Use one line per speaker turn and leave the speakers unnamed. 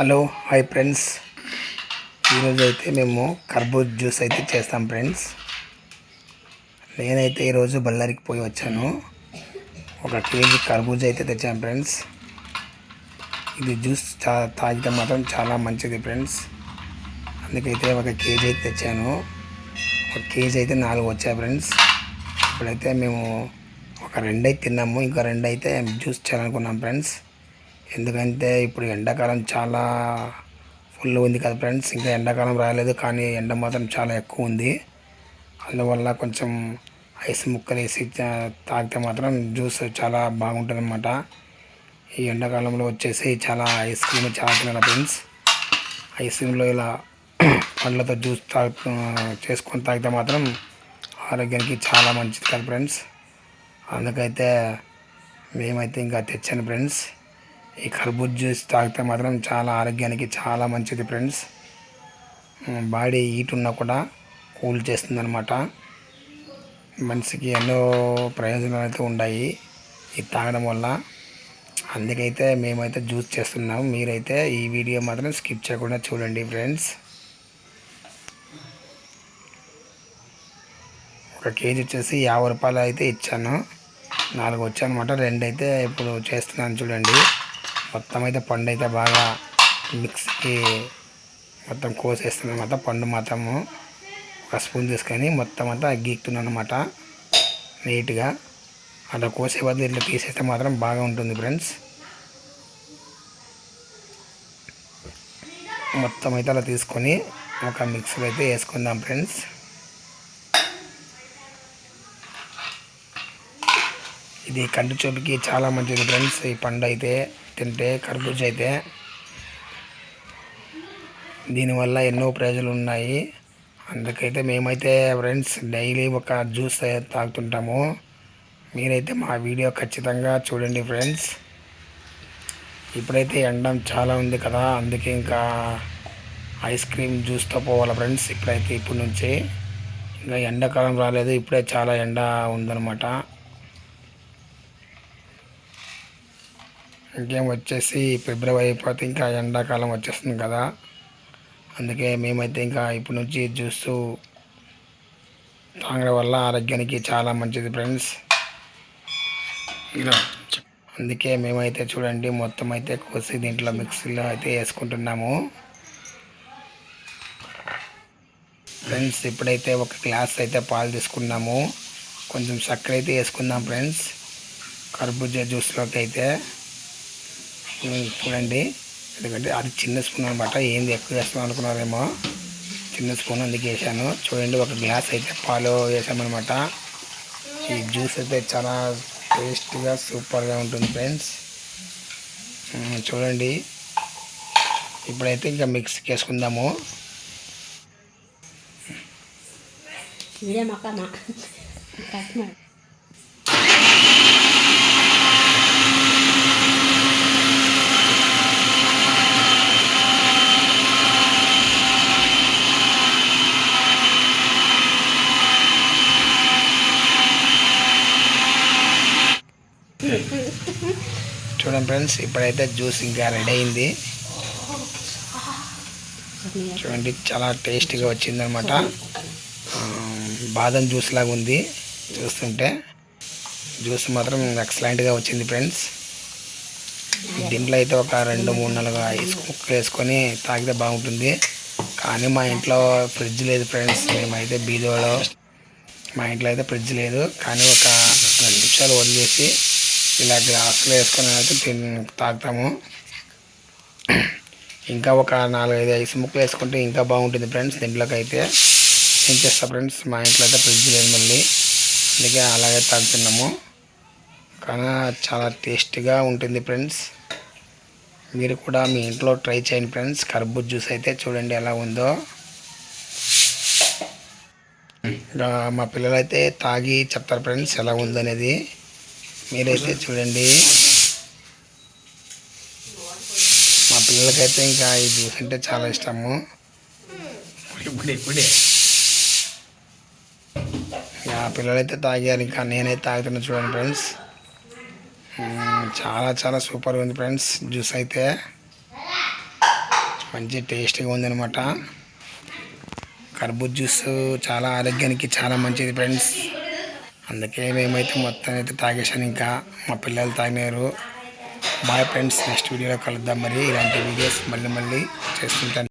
Hello hi friends. ఈరోజు అయితే మేము కర్బూజ్ జ్యూస్ అయితే చేస్తాం ఫ్రెండ్స్. నేనైతే ఈరోజు బళ్ళారికి పోయి వచ్చాను. ఒక కేజీ కర్బూజ్ అయితే తెచ్చాను ఫ్రెండ్స్. ఇది జ్యూస్ చా తాగితే మాత్రం చాలా మంచిది ఫ్రెండ్స్. అందుకైతే ఒక కేజీ అయితే తెచ్చాను. ఒక కేజీ అయితే నాలుగు వచ్చాయి ఫ్రెండ్స్. ఇప్పుడైతే మేము ఒక రెండు అయితే తిన్నాము. ఇంకా రెండు అయితే జ్యూస్ చేయాలనుకున్నాం ఫ్రెండ్స్. ఎందుకంటే ఇప్పుడు ఎండాకాలం చాలా ఫుల్ ఉంది కదా ఫ్రెండ్స్ ఇంకా ఎండాకాలం రాలేదు కానీ ఎండ మాత్రం చాలా ఎక్కువ ఉంది. అందువల్ల కొంచెం ఐస్ ముక్కలు వేసి తాగితే మాత్రం జ్యూస్ చాలా బాగుంటుంది అనమాట ఈ ఎండాకాలంలో వచ్చేసి చాలా ఐస్ క్రీమ్ చాలా తినాలి ఫ్రెండ్స్ ఐస్ క్రీమ్లో ఇలా పండ్లతో జ్యూస్ తాగు చేసుకొని తాగితే మాత్రం ఆరోగ్యానికి చాలా మంచిది కదా ఫ్రెండ్స్ అందుకైతే మేమైతే ఇంకా తెచ్చాను ఫ్రెండ్స్ ఈ కర్బూజ్ జ్యూస్ తాగితే మాత్రం చాలా ఆరోగ్యానికి చాలా మంచిది ఫ్రెండ్స్ బాడీ హీట్ ఉన్నా కూడా కూల్ చేస్తుంది అనమాట మనిషికి ఎన్నో ప్రయోజనాలు అయితే ఉన్నాయి ఇది తాగడం వల్ల. అందుకైతే మేమైతే జ్యూస్ చేస్తున్నాం. మీరైతే ఈ వీడియో మాత్రం స్కిప్ చేయకుండా చూడండి ఫ్రెండ్స్ ఒక కేజీ వచ్చేసి యాభై రూపాయలు అయితే ఇచ్చాను. నాలుగు వచ్చానమాట రెండు అయితే ఇప్పుడు చేస్తున్నాను చూడండి. మొత్తం అయితే పండు అయితే బాగా మిక్స్కి మొత్తం కోసేస్తున్నాను అనమాట పండు మాత్రము ఒక స్పూన్ తీసుకొని మొత్తం అంతా గీక్తున్నాను అనమాట నీట్గా అలా కోసే బదులు ఇట్లా తీసేస్తే మాత్రం బాగా ఉంటుంది ఫ్రెండ్స్. మొత్తం అయితే అలా తీసుకొని ఒక మిక్సీ అయితే వేసుకుందాం ఫ్రెండ్స్. ఇది కంటి చూపుకి చాలా మంచిది ఫ్రెండ్స్ ఈ పండు అయితే తింటే కర్బూజ అయితే దీనివల్ల ఎన్నో ప్రయోజనాలు ఉన్నాయి. అందుకైతే మేమైతే ఫ్రెండ్స్ డైలీ ఒక జ్యూస్ తాగుతుంటాము. మీరైతే మా వీడియో ఖచ్చితంగా చూడండి ఫ్రెండ్స్. ఇప్పుడైతే ఎండం చాలా ఉంది కదా అందుకే ఇంకా ఐస్ క్రీమ్ జ్యూస్తో పోవాలి ఫ్రెండ్స్ ఇప్పుడైతే ఇప్పటి నుంచి. ఇంకా ఎండాకాలం రాలేదు ఇప్పుడే చాలా ఎండ ఉందన్నమాట. ఇంకేం వచ్చేసి ఫిబ్రవరి అయిపోతే ఇంకా ఎండాకాలం వచ్చేస్తుంది కదా. అందుకే మేమైతే ఇంకా ఇప్పటి నుంచి జ్యూస్ తాగడం వల్ల ఆరోగ్యానికి చాలా మంచిది ఫ్రెండ్స్. ఇలా అందుకే మేమైతే చూడండి మొత్తం అయితే కోసి దీంట్లో మిక్సీలో అయితే వేసుకుంటున్నాము. ఫ్రెండ్స్ ఇప్పుడైతే ఒక గ్లాస్ అయితే పాలు తీసుకున్నాము. కొంచెం చక్కెర అయితే వేసుకుందాం ఫ్రెండ్స్. కర్బూజా జ్యూస్లోకి అయితే. చూడండి. ఎందుకంటే అది చిన్న స్పూన్ అనమాట ఏంది ఎక్కువ వేస్తాం అనుకున్నారేమో. చిన్న స్పూన్ అందుకు వేసాను చూడండి ఒక గ్లాస్ అయితే పాలు వేసామన్నమాట ఈ జ్యూస్ అయితే చాలా టేస్ట్గా సూపర్గా ఉంటుంది ఫ్రెండ్స్. చూడండి. ఇప్పుడైతే ఇంకా మిక్స్కి వేసుకుందాము.
వీడియో
చూడండి ఫ్రెండ్స్ ఇప్పుడైతే జ్యూస్ ఇంకా రెడీ అయింది. చూడండి చాలా టేస్టీగా వచ్చిందనమాట అనమాట బాదం జ్యూస్ లాగా ఉంది చూస్తుంటే. జ్యూస్ మాత్రం ఎక్సలెంట్గా వచ్చింది ఫ్రెండ్స్. దీంట్లో అయితే ఒక రెండు మూడు నాలుగు ఐస్ ముక్కలు వేసుకొని తాగితే బాగుంటుంది. కానీ మా ఇంట్లో ఫ్రిడ్జ్ లేదు ఫ్రెండ్స్ మేమైతే బీదోలో మా ఇంట్లో అయితే ఫ్రిడ్జ్ లేదు. కానీ ఒక రెండు నిమిషాలు వదిలేసి ఇలా గ్లాసులు వేసుకొని అయితే తిని తాగుతాము. ఇంకా ఒక నాలుగైదు ఐస్ ముక్కలు వేసుకుంటే ఇంకా బాగుంటుంది ఫ్రెండ్స్ దీంట్లోకి అయితే ఏం చేస్తా ఫ్రెండ్స్ మా ఇంట్లో అయితే ఫ్రిడ్జ్ లేదు మళ్ళీ. అందుకే అలాగే తాగుతున్నాము. కానీ చాలా టేస్టీగా ఉంటుంది ఫ్రెండ్స్. మీరు కూడా మీ ఇంట్లో ట్రై చేయండి ఫ్రెండ్స్. కర్బూజ్ జ్యూస్ అయితే చూడండి ఎలా ఉందో. ఇంకా మా పిల్లలు అయితే తాగి చెప్తారు ఫ్రెండ్స్ ఎలా ఉందనేది. మీరైతే చూడండి. మా పిల్లలకైతే ఇంకా ఈ జ్యూస్ అంటే చాలా ఇష్టము. ఇప్పుడే ఇప్పుడే. ఆ పిల్లలైతే తాగారు ఇంకా నేనైతే తాగుతున్నా చూడండి ఫ్రెండ్స్. చాలా చాలా సూపర్గా ఉంది ఫ్రెండ్స్ జ్యూస్ అయితే. మంచి టేస్టీగా ఉందన్నమాట. కర్బూజ్ జ్యూస్ చాలా ఆరోగ్యానికి చాలా మంచిది ఫ్రెండ్స్. అందుకే మేమైతే మొత్తం అయితే తాగేసాను ఇంకా మా పిల్లలు తాగినారు. బాయ్ ఫ్రెండ్స్ నెక్స్ట్ వీడియోలో కలుద్దాం మరి. ఇలాంటి వీడియోస్ మళ్ళీ మళ్ళీ చేస్తుంటాను.